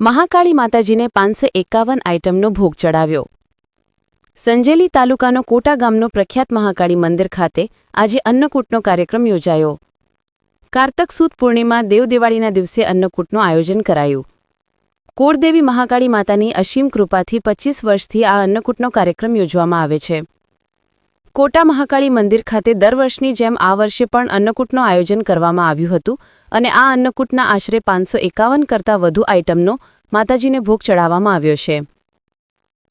મહાકાળી માતાજીને પાંચસો એકાવન આઇટમનો ભોગ ચડાવ્યો. સંજેલી તાલુકાનો કોટા ગામનો પ્રખ્યાત મહાકાળી મંદિર ખાતે આજે અન્નકૂટનો કાર્યક્રમ યોજાયો. કારતક સુદ પૂર્ણિમા દેવદિવાળીના દિવસે અન્નકૂટનું આયોજન કરાયું. કોળદેવી મહાકાળી માતાની અસીમ કૃપાથી પચીસ વર્ષથી આ અન્નકૂટનો કાર્યક્રમ યોજવામાં આવે છે. કોટા મહાકાળી મંદિર ખાતે દર વર્ષની જેમ આ વર્ષે પણ અન્નકૂટનું આયોજન કરવામાં આવ્યું હતું અને આ અન્નકૂટના આશરે પાંચસો એકાવન કરતાં વધુ આઇટમનો માતાજીને ભોગ ચડાવવામાં આવ્યો છે.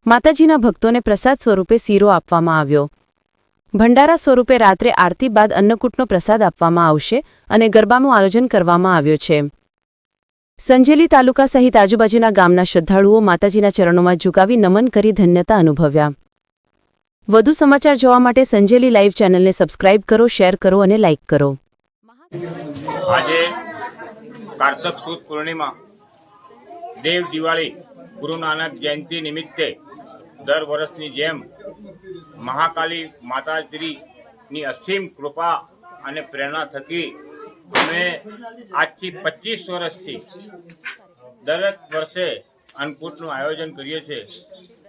માતાજીના ભક્તોને પ્રસાદ સ્વરૂપે શીરો આપવામાં આવ્યો. ભંડારા સ્વરૂપે રાત્રે આરતી બાદ અન્નકૂટનો પ્રસાદ આપવામાં આવશે અને ગરબાનું આયોજન કરવામાં આવ્યો છે. સંજેલી તાલુકા સહિત આજુબાજુના ગામના શ્રદ્ધાળુઓ માતાજીના ચરણોમાં ઝુકાવી નમન કરી ધન્યતા અનુભવ્યા. વધુ સમાચાર જોવા માટે સંજેલી લાઈવ ચેનલને સબસ્ક્રાઇબ કરો, શેર કરો અને લાઇક કરો. આજે કાર્તક સુદ પૂર્ણિમા, દેવ દિવાળી, ગુરુ નાનક જયંતિ નિમિત્તે દર વર્ષની જેમ મહાકાલી માતાશ્રીની અસીમ કૃપા અને પ્રેરણા થકી અમે આજથી પચીસ વર્ષથી દરેક વર્ષે અન્નકૂટનું આયોજન કરીએ છીએ.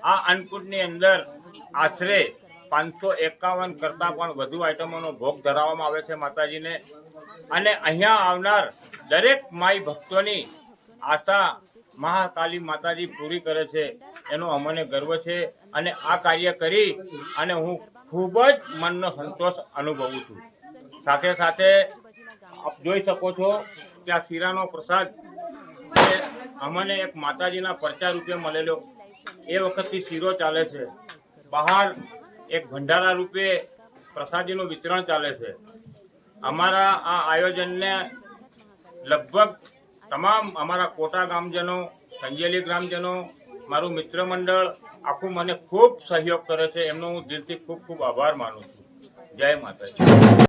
આ અન્નકૂટની અંદર આશરે પાંચસો એકાવન કરતાં પણ વધુ આઈટમોનો ભોગ ધરાવવામાં આવે છે માતાજીને. અને અહીંયા આવનાર દરેક માઈ ભક્તોની આશા મહાકાલી માતાજી પૂરી કરે છે. એનો અમને ગર્વ છે અને આ કાર્ય કરી અને હું ખૂબ જ મનનો સંતોષ અનુભવું છું. સાથે સાથે આપ જોઈ શકો છો આ શીરાનો પ્રસાદ અમને એક માતાજીના પરચા રૂપે મળેલો. એ વખતથી શીરો ચાલે છે. બહાર એક ભંડારા રૂપે પ્રસાદીનું વિતરણ ચાલે છે. અમારા આ આયોજનને લગભગ તમામ અમારા કોટા ગામજનો, સંજેલી ગ્રામજનો, મારું મિત્ર મંડળ આખું મને ખૂબ સહયોગ કરે છે. એમનો હું દિલથી ખૂબ ખૂબ આભાર માનું છું. જય માતાજી.